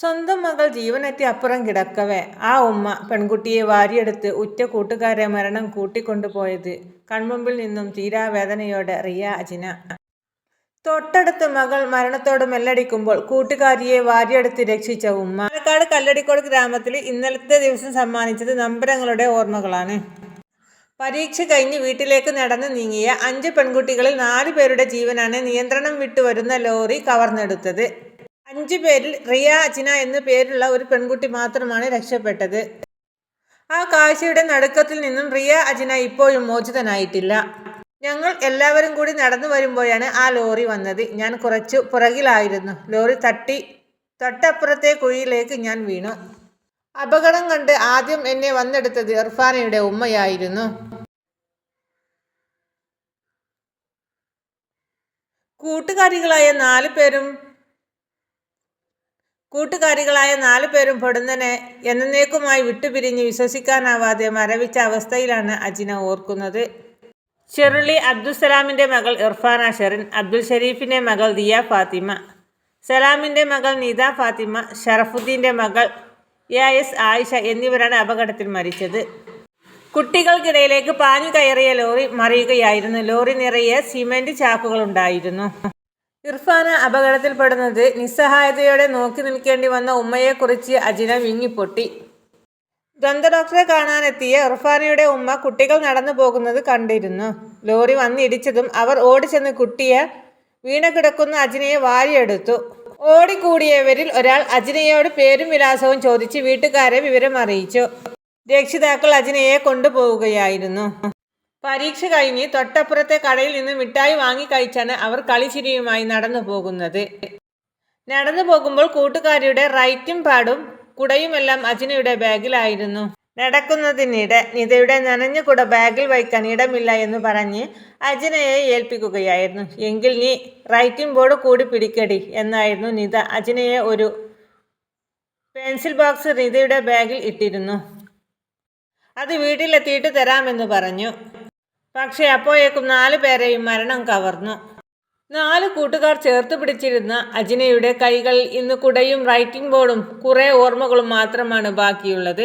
സ്വന്തം മകൾ ജീവനെത്തി അപ്പുറം കിടക്കവേ. ആ ഉമ്മ പെൺകുട്ടിയെ വാരിയെടുത്ത് ഉറ്റ കൂട്ടുകാരെ മരണം കൂട്ടിക്കൊണ്ടുപോയത് കൺമുമ്പിൽ നിന്നും തീരാവേദനയോടെ റിയ അജിന. തൊട്ടടുത്ത് മകൾ മരണത്തോട് മെല്ലടിക്കുമ്പോൾ കൂട്ടുകാരിയെ വാരിയെടുത്ത് രക്ഷിച്ച ഉമ്മ. പാലക്കാട് കല്ലടിക്കോട് ഗ്രാമത്തിൽ ഇന്നലത്തെ ദിവസം സമ്മാനിച്ചത് നമ്പരങ്ങളുടെ ഓർമ്മകളാണ്. പരീക്ഷ കഴിഞ്ഞ് വീട്ടിലേക്ക് നടന്നു നീങ്ങിയ അഞ്ച് പെൺകുട്ടികളിൽ നാല് പേരുടെ ജീവനാണ് നിയന്ത്രണം വിട്ടു വരുന്ന ലോറി കവർന്നെടുത്തത്. അഞ്ചു പേരിൽ റിയ അജിന എന്ന പേരുള്ള ഒരു പെൺകുട്ടി മാത്രമാണ് രക്ഷപ്പെട്ടത്. ആ കാഴ്ചയുടെ നടുക്കത്തിൽ നിന്നും റിയ അജിന ഇപ്പോഴും മോചിതനായിട്ടില്ല. ഞങ്ങൾ എല്ലാവരും കൂടി നടന്നു വരുമ്പോഴാണ് ആ ലോറി വന്നത്. ഞാൻ കുറച്ച് പുറകിലായിരുന്നു. ലോറി തട്ടി തൊട്ടപ്പുറത്തെ കുഴിയിലേക്ക് ഞാൻ വീണു. അപകടം കണ്ട് ആദ്യം എന്നെ വന്നെടുത്തത് ഇർഫാനയുടെ ഉമ്മയായിരുന്നു. കൂട്ടുകാരികളായ നാല് പേരും കൂട്ടുകാരികളായ നാലു പേരും പൊടുന്നനെ എന്നേക്കുമായി വിട്ടുപിരിഞ്ഞ് വിശ്വസിക്കാനാവാതെ മരവിച്ച അവസ്ഥയിലാണ് അജിന ഓർക്കുന്നത്. ഷെറുളി അബ്ദുസലാമിന്റെ മകൾ ഇർഫാന ഷെറിൻ അബ്ദുൽ ഷെരീഫിന്റെ മകൾ ദിയ ഫാത്തിമ സലാമിന്റെ മകൾ നിത ഫാത്തിമ ഷറഫുദ്ദീന്റെ മകൾ എ എസ് ആയിഷ എന്നിവരാണ് അപകടത്തിൽ മരിച്ചത്. കുട്ടികൾക്കിടയിലേക്ക് പാഞ്ഞു കയറിയ ലോറി മറിയുകയായിരുന്നു. ലോറി നിറയെ സിമെന്റ് ചാക്കുകളുണ്ടായിരുന്നു. ഇർഫാന അപകടത്തിൽപ്പെടുന്നത് നിസ്സഹായതയോടെ നോക്കി നിൽക്കേണ്ടി വന്ന ഉമ്മയെക്കുറിച്ച് അജിന വിങ്ങിപ്പൊട്ടി. ദന്ത ഡോക്ടറെ കാണാനെത്തിയ ഇർഫാനയുടെ ഉമ്മ കുട്ടികൾ നടന്നു പോകുന്നത് കണ്ടിരുന്നു. ലോറി വന്നിടിച്ചതും അവർ ഓടിച്ചെന്ന് കുട്ടിയെ വീണ കിടക്കുന്ന അജിനയെ വാരിയെടുത്തു. ഓടിക്കൂടിയവരിൽ ഒരാൾ അജിനയോട് പേരും വിലാസവും ചോദിച്ച് വീട്ടുകാരെ വിവരം അറിയിച്ചു രക്ഷിതാക്കൾ അജിനയെ കൊണ്ടുപോവുകയായിരുന്നു. പരീക്ഷ കഴിഞ്ഞ് തൊട്ടപ്പുറത്തെ കടയിൽ നിന്ന് മിഠായി വാങ്ങി കഴിച്ചാണ് അവർ കളിച്ചിരിയുമായി നടന്നു പോകുന്നത്. നടന്നു പോകുമ്പോൾ കൂട്ടുകാരിയുടെ റൈറ്റും പാടും കുടയുമെല്ലാം അജിനയുടെ ബാഗിലായിരുന്നു. നടക്കുന്നതിനിടെ നിതയുടെ നനഞ്ഞ കുട ബാഗിൽ വയ്ക്കാൻ ഇടമില്ല എന്ന് പറഞ്ഞ് അജിനയെ ഏൽപ്പിക്കുകയായിരുന്നു. എങ്കിൽ നീ റൈറ്റിംഗ് ബോർഡ് കൂടി പിടിക്കടി എന്നായിരുന്നു നിത അജിനയെ ഒരു പെൻസിൽ ബോക്സ് നിതയുടെ ബാഗിൽ ഇട്ടിരുന്നു. അത് വീട്ടിലെത്തിയിട്ട് തരാമെന്ന് പറഞ്ഞു. പക്ഷേ അപ്പോഴേക്കും നാലു പേരെയും മരണം കവർന്നു. നാല് കൂട്ടുകാർ ചേർത്ത് പിടിച്ചിരുന്ന അജിനയുടെ കൈകൾ ഇന്ന് കുടയും റൈറ്റിംഗ് ബോർഡും കുറേ ഓർമ്മകളും മാത്രമാണ് ബാക്കിയുള്ളത്.